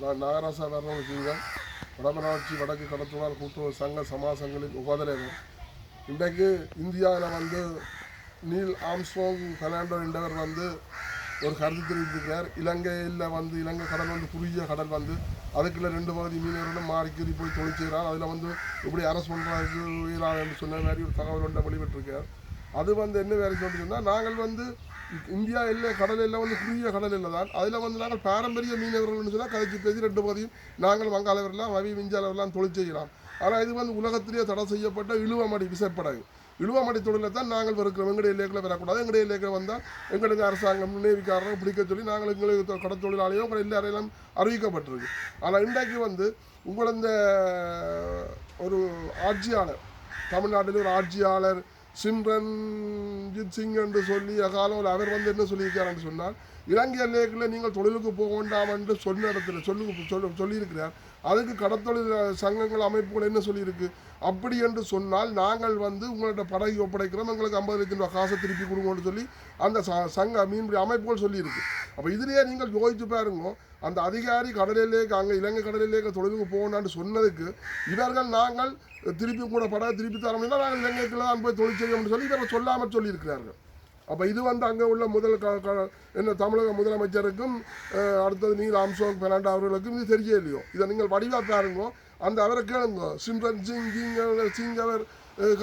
நான் நாகராசா வர்றவங்க சிங்கம் வடமராட்சி வடக்கு கடத்துவார் கூட்டுறவு சங்க சமாசங்களின் உபதலைவர் இன்றைக்கு இந்தியாவில் வந்து நீல் ஆம்ஸ்ட்ராங் பெர்னாண்டோ என்றவர் வந்து ஒரு கருத்து தெரிவித்திருக்கிறார். இலங்கையில் வந்து இலங்கை கடல் வந்து குறுகிய கடல் வந்து அதுக்குள்ள ரெண்டு பகுதி மீனவர்களும் மாறிக்கறி போய் தொழில் செய்கிறார் அதில் வந்து இப்படி அரசு பண்ணுறதுக்கு என்று சொன்ன மாதிரி ஒரு தகவல் ஒன்றை வெளிவிட்டிருக்கார் அது வந்து என்ன வேலை சொல்லிட்டுருந்தா நாங்கள் வந்து இந்தியா எல்லை கடல் எல்லாம் வந்து குறுகிய கடல் இல்லை தான். அதில் வந்து நாங்கள் பாரம்பரிய மீனவர்கள்னு சொன்னால் கதைச்சு பேசி ரெண்டு பகுதியும் நாங்கள் வங்காளவரெல்லாம் ரவி விஞ்சாலவரெல்லாம் தொழில் செய்யலாம். ஆனால் இது வந்து உலகத்திலேயே தடை செய்யப்பட்ட இழுவமடி விசைப்படகு. இழுவமடி தொழிலை தான் நாங்கள் இருக்கிறோம் எங்களுடைய எல்லைகளை வரக்கூடாது. எங்களுடைய எல்லைகளை வந்தால் எங்களுக்கு அரசாங்கம் நேவிக்காரர்கள் பிடிக்க சொல்லி நாங்கள் எங்களுக்கு தொ- கடற்தொழிலாளியும் உங்களை எல்லாரையும் அறிவிக்கப்பட்டிருக்கு. ஆனால் இன்றைக்கு வந்து உங்களந்த ஒரு ஆட்சியாளர் தமிழ்நாட்டில் ஒரு ஆட்சியாளர் சிம்ரன்ஜித் சிங் என்று சொல்லி அகாலம் அவர் வந்து என்ன சொல்லியிருக்காருன்னு சொன்னால் இலங்கை லேக்கில் நீங்கள் தொழிலுக்கு போக வேண்டாம் என்று சொன்ன இடத்துல சொல்லு சொல்லி சொல்லியிருக்கிறார். அதுக்கு கடத்தொழில் சங்கங்கள் அமைப்புகள் என்ன சொல்லியிருக்கு? அப்படி என்று சொன்னால் நாங்கள் வந்து உங்கள்ட்ட படகு ஒப்படைக்கிறோம் எங்களுக்கு ஐம்பது லட்சம் ரூபாய் காசை திருப்பி கொடுங்கன்னு சொல்லி அந்த ச சங்க மீன்பிடி அமைப்புகள் சொல்லியிருக்கு. அப்போ இதுலேயே நீங்கள் யோசிச்சு பாருங்க அந்த அதிகாரி கடலிலேக்கு அங்கே இலங்கை கடலிலேக்கு தொழிலுக்கு போகணும்னு சொன்னதுக்கு இவர்கள் நாங்கள் திருப்பி கூட படகு திருப்பி தர முடியும்னா நாங்கள் இலங்கைக்குள்ள தான் போய் தொழில் செய்யணும்னு சொல்லி இவர்கள் சொல்லாமல் சொல்லியிருக்கிறார்கள். அப்போ இது வந்து அங்கே உள்ள முதல் க க- என்ன தமிழக முதலமைச்சருக்கும் அடுத்தது நீல் ஆம்சோங் பெர்னாண்டோ அவர்களுக்கும் இது தெரிய இல்லையோ? இதை நீங்கள் வடிவாக பாருங்க அந்த அவரை கேளுங்க. சிம்ரன் சிங் சிங் அவர் சிங் அவர் அஹ்,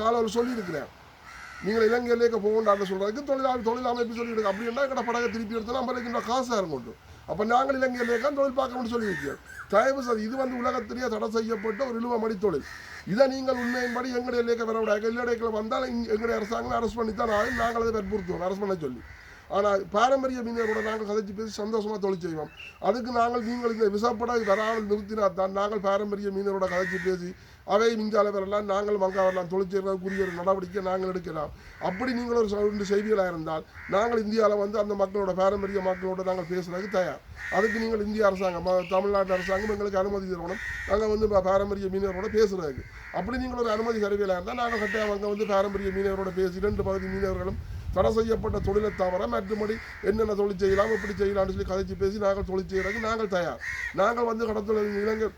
நீங்கள் இலங்கையிலேக்க போகண்டான்னு சொல்கிறதுக்கு தொழிலாளி தொழில் அமைப்பு சொல்லியிருக்கு. அப்படின்னா எங்கட படகை திருப்பி எடுத்தோம்னா நம்ம இருக்கின்ற ரூபாய் காசாக இருக்கும் அப்போ நாங்கள் இலங்கையிலேக்க தொழில் பார்க்கணும்னு சொல்லியிருக்கிறோம் தயவு செய்து இது வந்து உலகத்திலேயே தடை செய்யப்பட்ட ஒரு இழுவ மடித்தொழில். இதை நீங்கள் உண்மையின்படி எங்களுடைய இலக்க வரவிடாது எல்லைடைக்கில் வந்தால் எங்களுடைய அரசாங்கம் அரெஸ்ட் பண்ணி தான் ஆகும். நாங்கள் அதை வற்புறுத்துவோம். அரெஸ்ட் பண்ண சொல்லி. ஆனால் பாரம்பரிய மீனவரோட நாங்கள் கதைச்சு பேசி சந்தோஷமாக தொழில் செய்வோம். அதுக்கு நாங்கள் நீங்கள் இந்த விசப்பட வராமல் நிறுத்தினா தான் நாங்கள் பாரம்பரிய மீனவரோட கதைச்சு பேசி அவை மிஞ்சால வரலாம் நாங்கள் வங்க வரலாம் தொழில் செய்கிறதுக்குரிய ஒரு நடவடிக்கை நாங்கள் எடுக்கலாம். அப்படி நீங்கள் ஒரு ரெண்டு செய்திகளாக இருந்தால் நாங்கள் இந்தியாவில் வந்து அந்த மக்களோட பாரம்பரிய மக்களோட நாங்கள் பேசுறதுக்கு தயார். அதுக்கு நீங்கள் இந்திய அரசாங்கம் ம- தமிழ்நாட்டு அரசாங்கம் எங்களுக்கு அனுமதி தரணும். நாங்கள் வந்து பாரம்பரிய மீனவரோட பேசுறதுக்கு. அப்படி நீங்கள் ஒரு அனுமதி தருவியலாக இருந்தால் நாங்கள் கட்டாயம் அங்கே வந்து பாரம்பரிய மீனவரோட பேசி ரெண்டு பகுதி மீனவர்களும் தடை செய்யப்பட்ட தொழிலை தவிர மற்றபடி என்னென்ன தொழில் செய்யலாம் எப்படி செய்யலாம்னு சொல்லி கதைச்சு பேசி நாங்கள் தொழில் செய்கிறதுக்கு நாங்கள் தயார். நாங்கள் வந்து கடத்தொழில் இலங்கை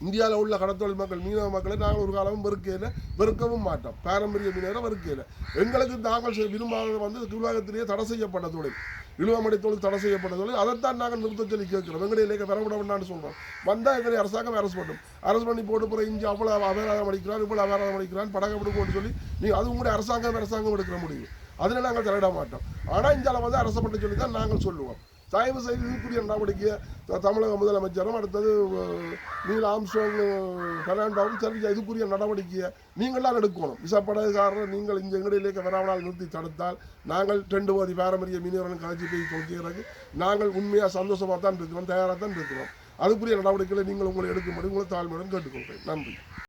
இந்தியாவில் உள்ள கடத்தொழில் மக்கள் மீனவ மக்களை நாங்கள் ஒரு காலமும் வெறுக்கையில் வெறுக்கவும் மாட்டோம். பாரம்பரிய மீனவரை வெறுக்கையில் எங்களுக்கு நாங்கள் விரும்பாத வந்து உலகத்திலேயே தடை செய்யப்பட்ட தொழில். இழுவமடை தொழில் தடை செய்யப்பட்ட தொழில். அதைத்தான் நாங்கள் நிறுத்த சொல்லி கேட்கிறோம். எங்களுடைய இலக்கை விட வேண்டாம்னு சொல்கிறோம் வந்தால் எங்களை அரசாங்கம் அரசு பண்ணும். அரசு பண்ணி போட்டு போகிற இஞ்சி அவ்வளோ அபராதம் அடிக்கிறான் இவ்வளோ அபராதம் அடிக்கிறான் படகு விடு போட்டு சொல்லி நீங்கள் அது உங்களுடைய அரசாங்கம் அரசாங்கம் எடுக்கிற முடியும் அதில் நாங்கள் தலையிட மாட்டோம். ஆனால் இந்தியாவில் வந்து அரசு பண்ண சொல்லி தான் நாங்கள் சொல்லுவோம். தயவு செய்து இதுக்குரிய நடவடிக்கையை தமிழக முதலமைச்சரும் அடுத்தது நீல் ஆம்ஸ்ட்ராங் பெர்னாண்டோவும் தெரிஞ்ச இதுக்குரிய நடவடிக்கையை நீங்களாம் எடுக்கணும். விசப்படகுக்காரர் நீங்கள் இந்த எங்கடையிலேயே வராமல் நிறுத்தி தடுத்தால் நாங்கள் ரெண்டு போதி பாரம்பரிய மீனவர்கள் கலைச்சி போய் தொலைக்கிறதுக்கு நாங்கள் உண்மையாக சந்தோஷமாக தான் இருக்கிறோம் தயாராக தான் இருக்கிறோம். அதுக்குரிய நடவடிக்கைகளை நீங்கள் உங்களை எடுக்கும்படி உங்களை தாழ்மையுடன் கேட்டுக்கொள்கிறேன். நன்றி.